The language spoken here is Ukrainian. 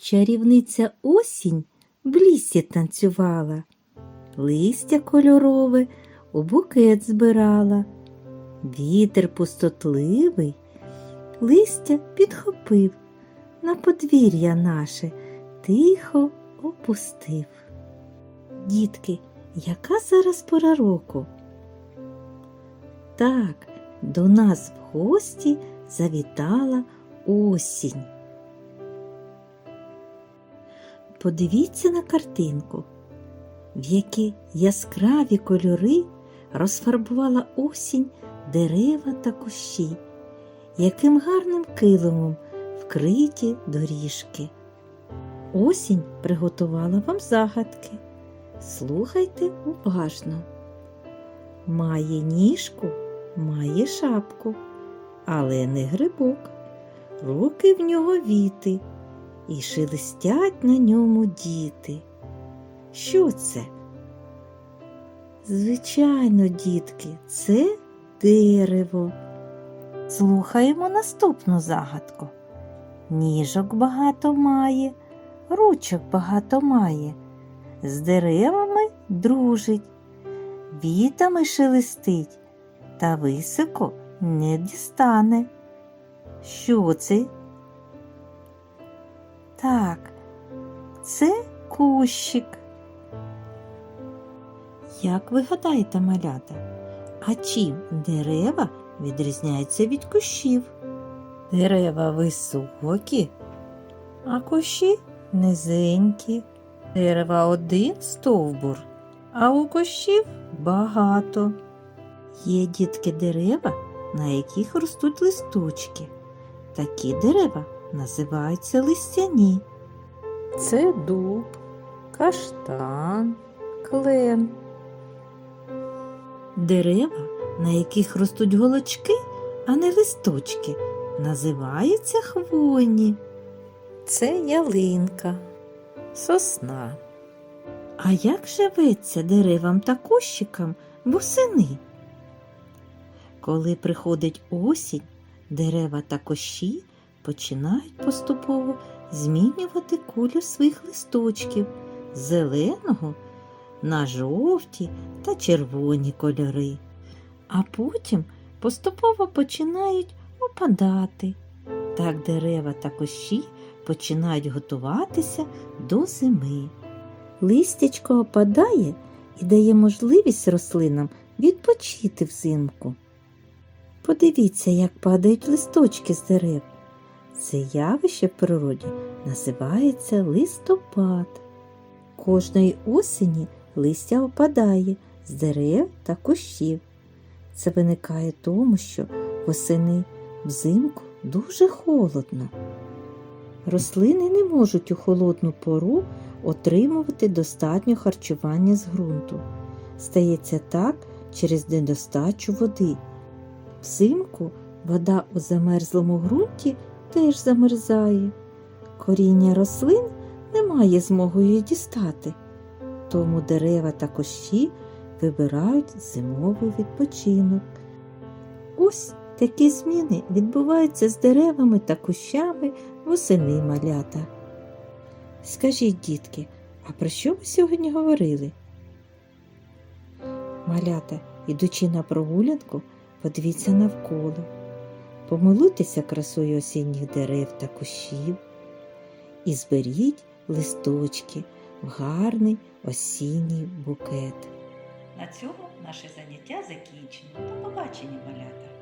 Чарівниця осінь в лісі танцювала, листя кольорове у букет збирала. Вітер пустотливий, листя підхопив, на подвір'я наше тихо опустив. Дітки, яка зараз пора року? Так, до нас в гості завітала осінь. Подивіться на картинку, в які яскраві кольори розфарбувала осінь дерева та кущі, яким гарним килимом вкриті доріжки. Осінь приготувала вам загадки. Слухайте уважно. Має ніжку, має шапку, але не грибок. Руки в нього віти, і шелестять на ньому діти. Що це? Звичайно, дітки, це дерево. Слухаємо наступну загадку. Ніжок багато має, ручок багато має, з деревами дружить, вітами шелестить, та високо не дістане. Що це? Так, це кущик. Як ви гадаєте, малята, а чим дерева відрізняються від кущів? Дерева високі, а кущі низенькі. Дерева один стовбур, а у кущів багато. Є дітки дерева, на яких ростуть листочки. Такі дерева називаються листяні. Це дуб, каштан, клен. Дерева, на яких ростуть голочки, а не листочки, називаються хвойні. Це ялинка, сосна. А як живеться деревам та кущикам восени? Коли приходить осінь, дерева та кущі починають поступово змінювати колір своїх листочків з зеленого на жовті та червоні кольори, а потім поступово починають опадати. Так дерева та кущі починають готуватися до зими. Листячко опадає і дає можливість рослинам відпочити взимку. Подивіться, як падають листочки з дерев. Це явище в природі називається листопад. Кожної осені листя опадає з дерев та кущів. Це виникає тому, що восени взимку дуже холодно. Рослини не можуть у холодну пору отримувати достатньо харчування з ґрунту. Стається так через недостачу води. Взимку вода у замерзлому ґрунті теж замерзає. Коріння рослин не має змоги дістати, тому дерева та кущі вибирають зимовий відпочинок. Ось такі зміни відбуваються з деревами та кущами восени малята. Скажіть, дітки, а про що ви сьогодні говорили? Малята, ідучи на прогулянку, подивіться навколо, помилуйтеся красою осінніх дерев та кущів і зберіть листочки в гарний осінній букет. На цьому наше заняття закінчено. До побачення, малята!